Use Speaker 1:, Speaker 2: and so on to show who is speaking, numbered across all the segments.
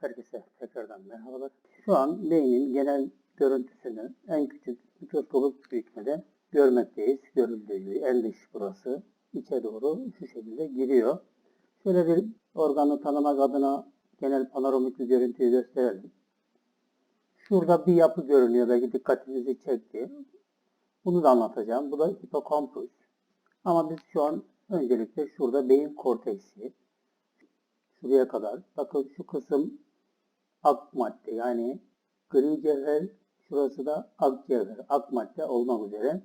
Speaker 1: Herkese tekrardan merhabalar. Şu an beynin genel görüntüsünü en küçük mikroskobik büyütmede görmekteyiz. Görüldüğü gibi en dış burası içe doğru şu şekilde giriyor. Şöyle bir organı tanımak adına genel panoramik bir görüntüyü gösterelim. Şurada bir yapı görünüyor. Belki dikkatinizi çekti. Bunu da anlatacağım. Bu da hipokampus. Ama biz şu an öncelikle şurada beyin korteksi. Şuraya kadar. Bakın şu kısım ak madde yani gri cevher. Şurası da ak cevher. Ak madde olmak üzere.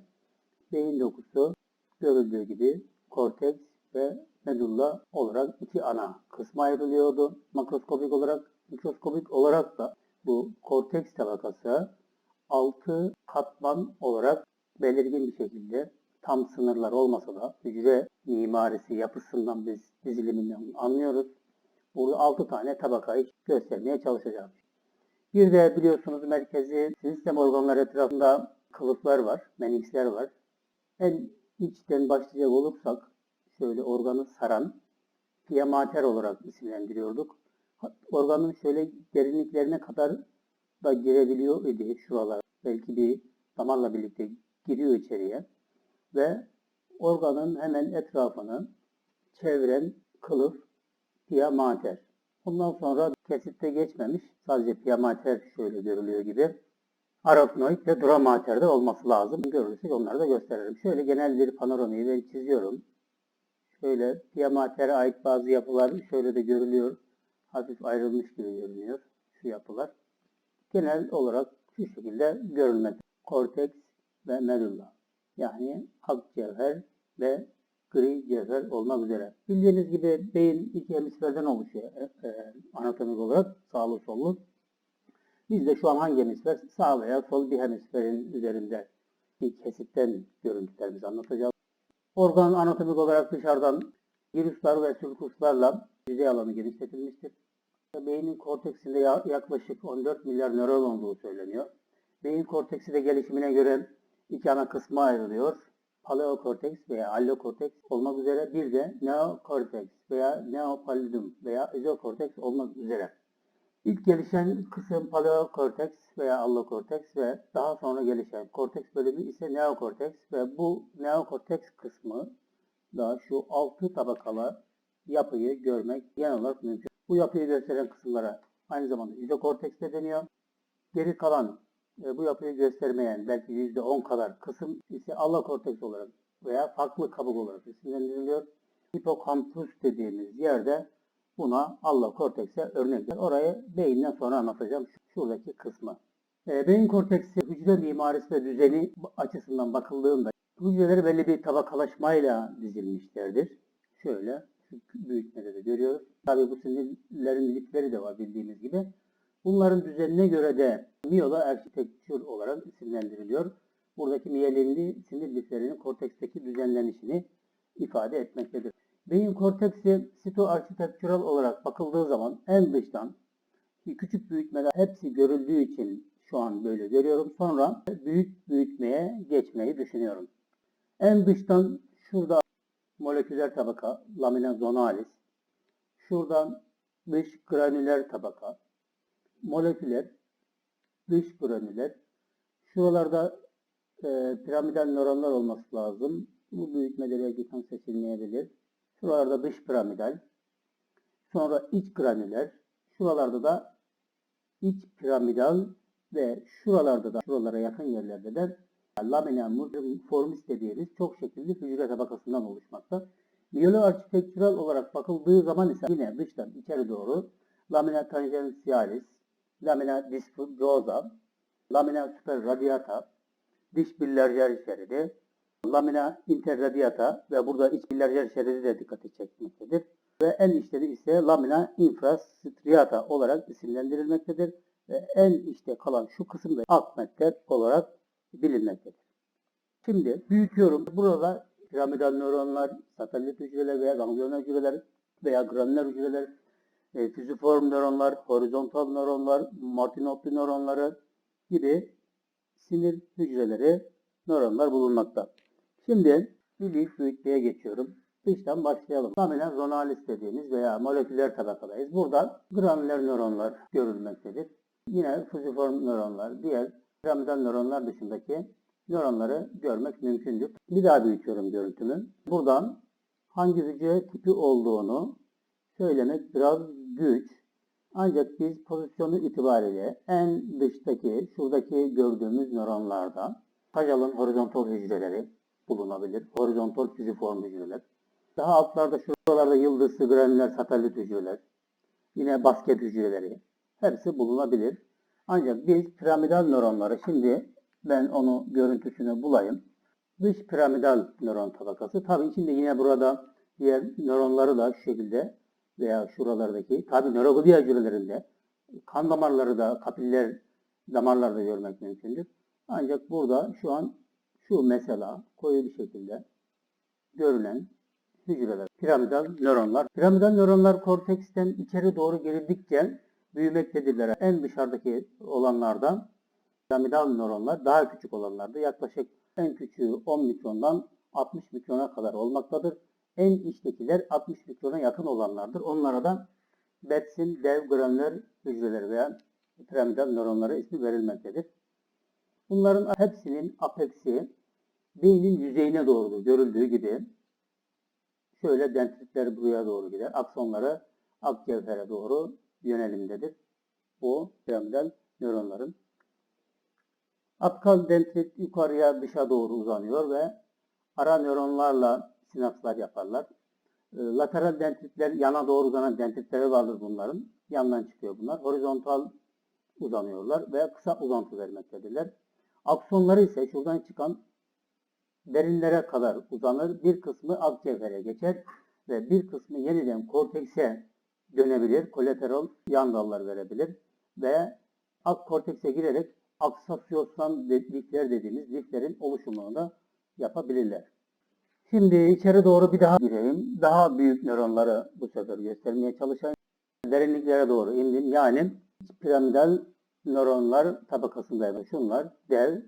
Speaker 1: Beyin dokusu görüldüğü gibi korteks ve medulla olarak iki ana kısma ayrılıyordu. Makroskopik olarak, mikroskopik olarak da bu korteks tabakası 6 katman olarak belirgin bir şekilde tam sınırlar olmasa da hücre mimarisi yapısından biz diziliminden anlıyoruz. Burada 6 tane tabakayı göstermeye çalışacağım. Bir de biliyorsunuz merkezi sistem organları etrafında kılıflar var, meninksler var. En içten başlayacak olursak şöyle organı saran pia olarak isimlendiriyorduk. Organın şöyle derinliklerine kadar da girebiliyor idi şuralar. Belki bir damarla birlikte giriyor içeriye. Ve organın hemen etrafını çeviren kılıf pia mater. Ondan sonra kesitte geçmemiş. Sadece pia mater şöyle görülüyor gibi. Arachnoid ve dura mater'de olması lazım. Görürsek onları da gösteririm. Şöyle genel bir panoramayı ben çiziyorum. Şöyle pia mater'e ait bazı yapılar şöyle de görülüyor. Hafif ayrılmış gibi görünüyor şu yapılar. Genel olarak şu şekilde görülmekte. Korteks ve medulla. Yani ak cevher ve gri cevher olmak üzere. Bildiğiniz gibi beyin iki hemisferden oluşuyor e, e, anatomik olarak sağlı sollu. Biz de şu an hangi hemisfer? Sağ veya sol bir hemisferin üzerinde bir kesitten görüntülerimizi anlatacağız. Organ anatomik olarak dışarıdan virüsler ve sülkuslarla yüzey alanı genişletilmiştir. Beynin korteksinde ya- yaklaşık 14 milyar nöron olduğu söyleniyor. Beyin korteksi de gelişimine göre iki ana kısma ayrılıyor. Paleokorteks veya allokorteks olmak üzere bir de neokorteks veya neopallidum veya izokorteks olmak üzere. İlk gelişen kısım paleokorteks veya allokorteks ve daha sonra gelişen korteks bölümü ise neokorteks ve bu neokorteks kısmı da şu altı tabakalı yapıyı görmek genel olarak mümkün. Bu yapıyı gösteren kısımlara aynı zamanda izokorteks de deniyor. Geri kalan bu yapıyı göstermeyen belki %10 kadar kısım ise allokorteks olarak veya farklı kabuk olarak isimlendiriliyor. Hipokampus dediğimiz yerde buna allokortekse örnekler. Orayı beyinden sonra anlatacağım. Şu- Şuradaki kısmı. E, beyin korteksi hücre mimarisi ve düzeni açısından bakıldığında hücreleri belli bir tabakalaşmayla dizilmişlerdir. Şöyle büyütmede de görüyoruz. Tabii bu sinirlerin lifleri de var bildiğimiz gibi. Bunların düzenine göre de miyolo architecture olarak isimlendiriliyor. Buradaki miyelinli sinir liflerinin korteksteki düzenlenişini ifade etmektedir. Beyin korteksi sitoarchitectural olarak bakıldığı zaman en dıştan küçük büyütmeler hepsi görüldüğü için şu an böyle görüyorum. Sonra büyük büyütmeye geçmeyi düşünüyorum. En dıştan şurada moleküler tabaka lamina zonalis. Şuradan dış granüler tabaka. Moleküler, dış granüler. Şuralarda e, piramidal nöronlar olması lazım. Bu büyütmeleri belki tam seçilmeyebilir. Şuralarda dış piramidal. Sonra iç granüler. Şuralarda da iç piramidal ve şuralarda da şuralara yakın yerlerde de lamina formis dediğimiz çok şekilli hücre tabakasından oluşmakta. Miyelo architectural olarak bakıldığı zaman ise yine dıştan içeri doğru lamina tangentialis, lamina diffusosa, lamina superradiata, diş billerjer şeridi, lamina interradiata ve burada iç billerjer şeridi de dikkati çekmektedir. Ve en içleri ise lamina infrastriata olarak isimlendirilmektedir. Ve en içte kalan şu kısım da alt olarak bilinmektedir. Şimdi büyütüyorum. Burada piramidal nöronlar, satelit hücreler veya ganglion hücreler veya granüler hücreler, e, füziform nöronlar, horizontal nöronlar, Martinotli nöronları gibi sinir hücreleri, nöronlar bulunmakta. Şimdi bir büyütmeye geçiyorum. Dıştan başlayalım. Lamina zonalis dediğimiz veya moleküler tabakadayız. Burada granüler nöronlar görülmektedir. Yine fusiform nöronlar, diğer piramidal nöronlar dışındaki nöronları görmek mümkündür. Bir daha büyütüyorum görüntümü. Buradan hangi hücre tipi olduğunu söylemek biraz güç. Ancak biz pozisyonu itibariyle en dıştaki, şuradaki gördüğümüz nöronlarda Pajal'ın horizontal hücreleri bulunabilir. Horizontal füziform hücreler. Daha altlarda şuralarda yıldızlı granüler satelit hücreler. Yine basket hücreleri. Hepsi bulunabilir. Ancak biz piramidal nöronları şimdi ben onu görüntüsünü bulayım. Dış piramidal nöron tabakası. Tabii içinde yine burada diğer nöronları da şu şekilde veya şuralardaki tabii nörogliya hücrelerinde kan damarları da kapiller damarlarda görmek mümkündür. Ancak burada şu an şu mesela koyu bir şekilde görülen hücreler, piramidal nöronlar. Piramidal nöronlar korteksten içeri doğru girildikçe büyümektedirler. En dışarıdaki olanlardan piramidal nöronlar daha küçük olanlarda yaklaşık en küçüğü 10 mikrondan 60 mikrona kadar olmaktadır. En içtekiler 60 mikrona yakın olanlardır. Onlara da Betsin dev granüler hücreleri veya piramidal nöronları ismi verilmektedir. Bunların hepsinin apeksi beynin yüzeyine doğrudur. Görüldüğü gibi şöyle dendritler buraya doğru gider. Aksonları akciğere doğru yönelimdedir. Bu piramidal nöronların. Apkal dendrit yukarıya dışa doğru uzanıyor ve ara nöronlarla sinapslar yaparlar. E, Lateral dendritler yana doğru uzanan dendritleri vardır bunların. Yandan çıkıyor bunlar. Horizontal uzanıyorlar ve kısa uzantı vermektedirler. Aksonları ise şuradan çıkan derinlere kadar uzanır. Bir kısmı akciğere geçer ve bir kısmı yeniden kortekse dönebilir. Kolateral yan dallar verebilir ve ak kortekse girerek aksasiyoslan lifler dediğimiz liflerin oluşumunu da yapabilirler. Şimdi içeri doğru bir daha gireyim. Daha büyük nöronları bu sefer göstermeye çalışayım. Derinliklere doğru indim. Yani piramidal nöronlar tabakasındayım. Şunlar dev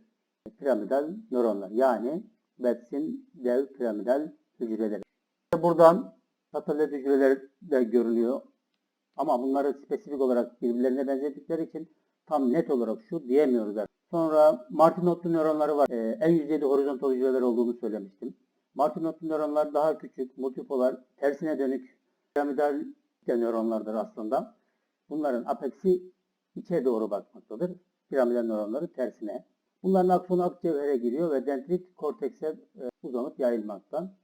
Speaker 1: piramidal nöronlar. Yani Betsin dev piramidal hücreleri. Buradan satelit hücreler de görünüyor. Ama bunları spesifik olarak birbirlerine benzedikleri için tam net olarak şu diyemiyoruz. Sonra Martinotlu nöronları var. Ee, en yüzeyde horizontal hücreler olduğunu söylemiştim. Martinotlu nöronlar daha küçük, multipolar, tersine dönük piramidal nöronlardır aslında. Bunların apeksi içe doğru bakmaktadır. Piramidal nöronları tersine. Bunların aksonu akciğere giriyor ve dendrit kortekse e, uzanıp yayılmakta.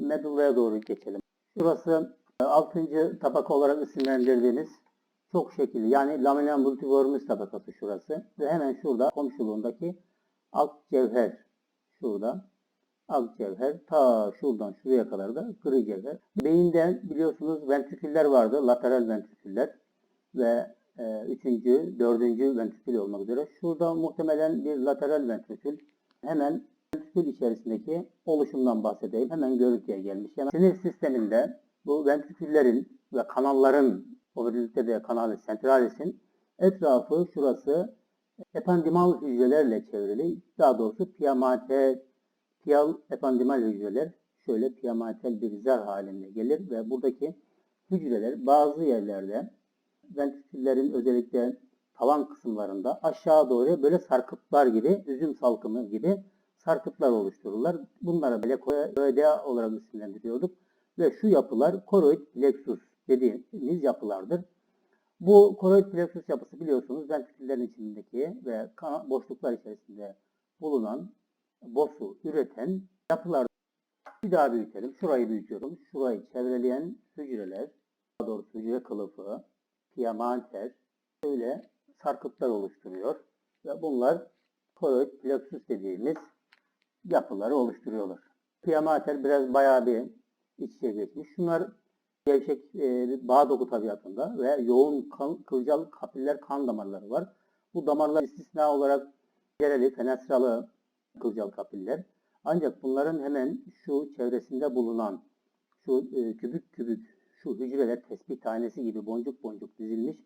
Speaker 1: Medullaya doğru geçelim. Şurası 6. tabaka olarak isimlendirdiğimiz çok şekilli yani lamina multiformis tabakası şurası ve hemen şurada komşuluğundaki akcevher şurada akcevher ta şuradan şuraya kadar da gri cevher. Beyinden biliyorsunuz ventriküller vardı lateral ventriküller ve e, üçüncü, dördüncü ventrikül olmak üzere. Şurada muhtemelen bir lateral ventrikül. Hemen ventrikül içerisindeki oluşumdan bahsedeyim. Hemen görüntüye gelmiş. Yani sinir sisteminde bu ventriküllerin ve kanalların, o birlikte de kanalis centralis'in etrafı şurası ependimal hücrelerle çevrili. Daha doğrusu piyamate, piyal ependimal hücreler şöyle piyamatel bir zar halinde gelir ve buradaki hücreler bazı yerlerde ventriküllerin özellikle tavan kısımlarında aşağı doğru böyle sarkıtlar gibi, üzüm salkımı gibi sarkıtlar oluştururlar. Bunlara böyle koedea olarak isimlendiriyorduk. Ve şu yapılar koroid plexus dediğimiz yapılardır. Bu koroid plexus yapısı biliyorsunuz ventriküllerin içindeki ve boşluklar içerisinde bulunan bosu üreten yapılar. Bir daha büyütelim. Şurayı büyütüyorum. Şurayı çevreleyen hücreler, daha doğrusu hücre kılıfı, piyamater böyle sarkıtlar oluşturuyor. Ve bunlar koroid plexus dediğimiz yapıları oluşturuyorlar. Piyamater biraz bayağı bir iç içe geçmiş. Şunlar gevşek e, bağ doku tabiatında ve yoğun kan, kılcal kapiller kan damarları var. Bu damarlar istisna olarak yereli, fenestralı kılcal kapiller. Ancak bunların hemen şu çevresinde bulunan şu e, kübük kübük şu hücreler tespih tanesi gibi boncuk boncuk dizilmiş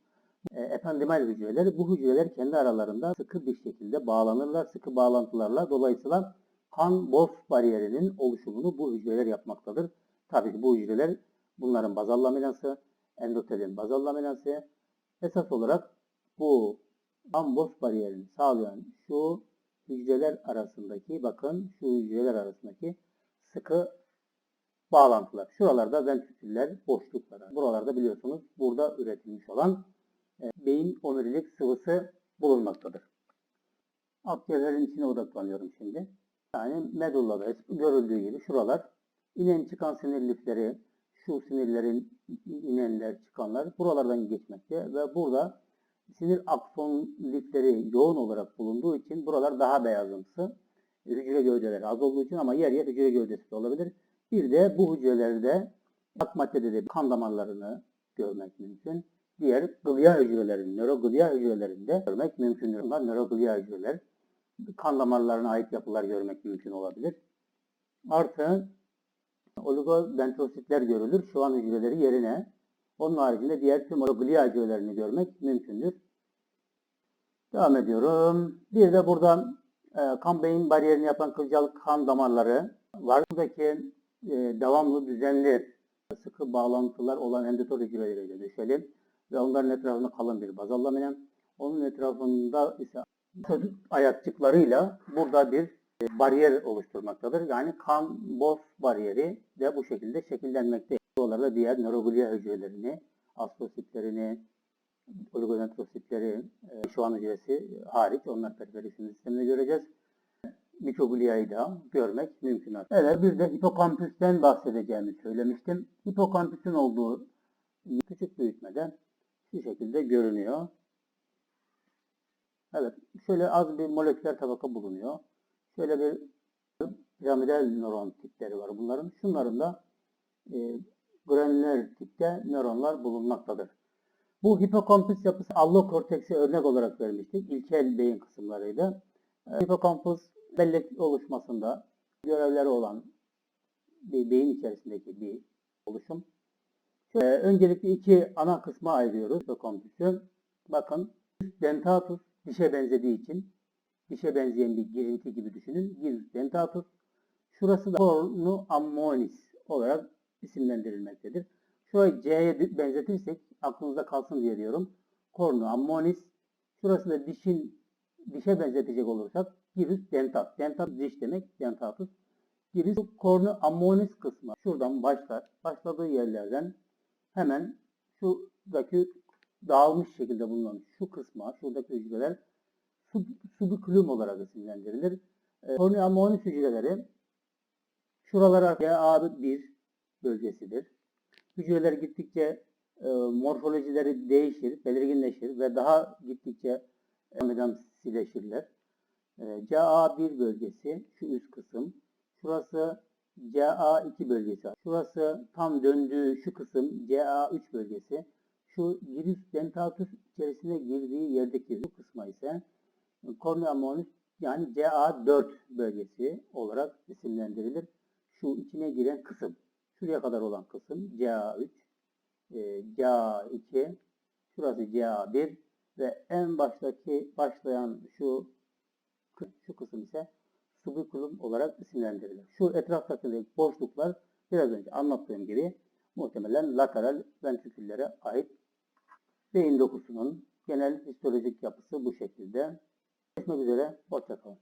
Speaker 1: e, ependimal hücreler. Bu hücreler kendi aralarında sıkı bir şekilde bağlanırlar. Sıkı bağlantılarla dolayısıyla kan boz bariyerinin oluşumunu bu hücreler yapmaktadır. Tabii ki bu hücreler bunların bazal laminası, endotelin bazal laminası. Esas olarak bu kan boz bariyerini sağlayan şu hücreler arasındaki bakın şu hücreler arasındaki sıkı bağlantılar. Şuralarda ventriküller boşlukları. Buralarda biliyorsunuz burada üretilmiş olan e, beyin omurilik sıvısı bulunmaktadır. Akciğerlerin içine odaklanıyorum şimdi. Yani medullada görüldüğü gibi şuralar inen çıkan sinir lifleri, şu sinirlerin inenler çıkanlar buralardan geçmekte ve burada sinir akson lifleri yoğun olarak bulunduğu için buralar daha beyazımsı. Hücre gövdeleri az olduğu için ama yer yer hücre gövdesi de olabilir. Bir de bu hücrelerde ak maddede de kan damarlarını görmek mümkün. Diğer glia hücrelerin, nöroglia hücrelerinde görmek mümkündür. Bunlar nöroglia hücreler. Kan damarlarına ait yapılar görmek mümkün olabilir. Artı oligodendrositler görülür. Şu an hücreleri yerine. Onun haricinde diğer tüm glia hücrelerini görmek mümkündür. Devam ediyorum. Bir de burada e, kan beyin bariyerini yapan kılcal kan damarları var. Buradaki e, devamlı düzenli sıkı bağlantılar olan endotel hücreleriyle düşelim. Ve onların etrafında kalın bir bazal laminen. Onun etrafında ise çocuk ayakçıklarıyla burada bir e, bariyer oluşturmaktadır. Yani kan boz bariyeri de bu şekilde şekillenmekte. Buralarda diğer nöroglia hücrelerini, astrositlerini, oligodendrositleri, e, şu an hücresi hariç onlar periferi sinir sisteminde göreceğiz. Mikroglia'yı da görmek mümkün. Evet bir de hipokampüsten bahsedeceğimi söylemiştim. Hipokampüsün olduğu küçük büyütmede şu şekilde görünüyor. Evet, şöyle az bir moleküler tabaka bulunuyor. Şöyle bir piramidal nöron tipleri var bunların. Şunların da e, granüler tipte nöronlar bulunmaktadır. Bu hipokampüs yapısı allokortekse örnek olarak vermiştik. İlkel beyin kısımlarıydı. E, hipokampüs bellek oluşmasında görevleri olan bir beyin içerisindeki bir oluşum. Şöyle, öncelikle iki ana kısma ayırıyoruz hipokampüsü. Bakın dentatus dişe benzediği için dişe benzeyen bir girinti gibi düşünün. Gyrus dentatus. Şurası da cornu ammonis olarak isimlendirilmektedir. Şurayı C'ye benzetirsek aklınızda kalsın diye diyorum. Cornu ammonis. Şurası da dişin dişe benzetecek olursak gyrus dentat. Dentat diş demek dentatus. Gyrus cornu ammonis kısmı şuradan başlar. Başladığı yerlerden hemen şuradaki dağılmış şekilde bulunan şu kısma, şuradaki hücreler sub, subikulum olarak isimlendirilir. E, Cornu ammonis hücreleri şuralara GA1 bölgesidir. Hücreler gittikçe e, morfolojileri değişir, belirginleşir ve daha gittikçe amidamsileşirler. E, CA1 bölgesi şu üst kısım. Şurası CA2 bölgesi. Şurası tam döndüğü şu kısım CA3 bölgesi. Şu gyrus dentatus içerisine girdiği yerdeki bu kısma ise cornea ammonis yani CA4 bölgesi olarak isimlendirilir. Şu içine giren kısım. Şuraya kadar olan kısım CA3, e, CA2, şurası CA1 ve en baştaki başlayan şu şu kısım ise subiculum olarak isimlendirilir. Şu etraftaki boşluklar biraz önce anlattığım gibi muhtemelen lateral ventriküllere ait beyin dokusunun genel histolojik yapısı bu şekilde. Görüşmek üzere, hoşçakalın.